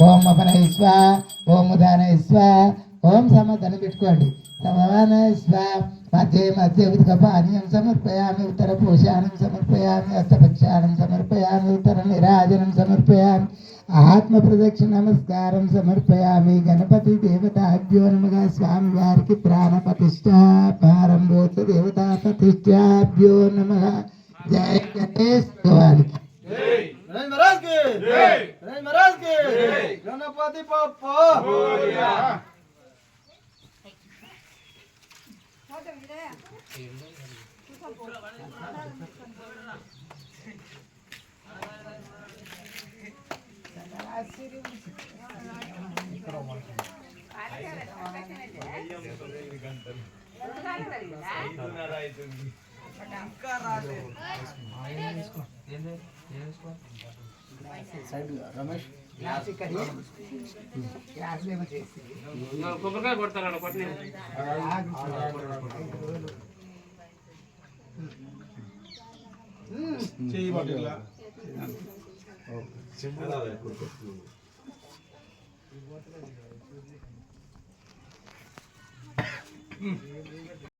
ఓం అపనయ స్వ ఓం ఉదానయ స్వ ఓం సమతని పెట్టుకోండి. సమవానయ స్వ మధ్య మధ్య ఉదక పానీయం సమర్పయామి ఉత్తర పోషాణం సమర్పయామి హస్తపక్షాణం సమర్పయామి ఉత్తర నిరాజనం సమర్పయామి ఆత్మ ప్రదక్షిణ నమస్కారం సమర్పయామి గణపతి దేవతాభ్యో నమగా స్వామి వారికి ప్రాణ ప్రతిష్ట ప్రారంభోత్స దేవతా ప్రతిష్టాభ్యో నమ. జయ గణేష్ భగవానికి గణేష్ మహారాజ్కి గణేష్ మహారాజ్ కొబ్బరికాయ కొడతారా కొట్టిన చెయ్యి పట్టుకులా